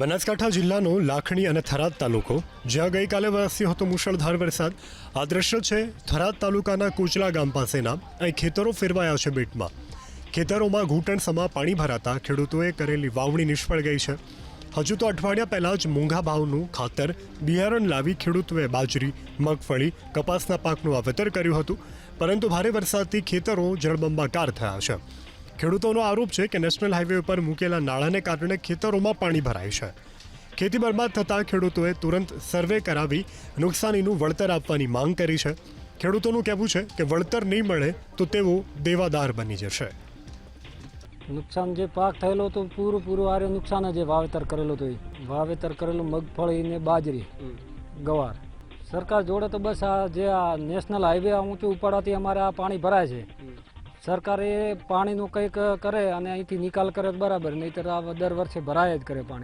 બનાસકાંઠા જિલ્લાનો લાખણી અને થરાદ તાલુકો, જ્યાં ગઈકાલે વરસ્યો હતો મુશળધાર વરસાદ. આ દ્રશ્ય છે થરાદ તાલુકાના કુચલા ગામ પાસેના. અહીં ખેતરો ફેરવાયા છે બેટમાં. ખેતરોમાં ઘૂંટણ સમા પાણી ભરાતા ખેડૂતોએ કરેલી વાવણી નિષ્ફળ ગઈ છે. હજુ તો અઠવાડિયા પહેલાં જ મોંઘા ભાવનું ખાતર, બિયારણ લાવી ખેડૂતોએ બાજરી, મગફળી, કપાસના પાકનું વાવેતર કર્યું હતું. પરંતુ ભારે વરસાદથી ખેતરો જળબંબાકાર થયા છે. ખેડૂતોનો આરોપ છે કે નેશનલ હાઈવે ઉપર મૂકેલા નાળાને કારણે ખેતરોમાં પાણી ભરાય છે. ખેતી બરબાદ થતાં ખેડૂતોએ તુરંત સર્વે કરાવી નુકસાનીનું વળતર આપવાની માંગ કરી છે. ખેડૂતોનું કહેવું છે કે વળતર નહીં મળે તો તેઓ દેવાદાર બની જશે. નુકસાન જે પાક થયેલો હતો, પૂરું પૂરું આરે નુકસાન જ વાવેતર કરેલું હતું. વાવેતર કરેલું મગફળી ને બાજરી, ગવાર. સરકાર જોડે તો બસ આ જે આ નેશનલ હાઈવે ઊંચું ઉપાડાથી અમારે આ પાણી ભરાય છે. સરકાર એ પાણીનું કંઈક કરે અને અહીંથી નિકાલ કરે તો બરાબર, નહીંતર આ દર વર્ષે ભરાય જ કરે પાણી.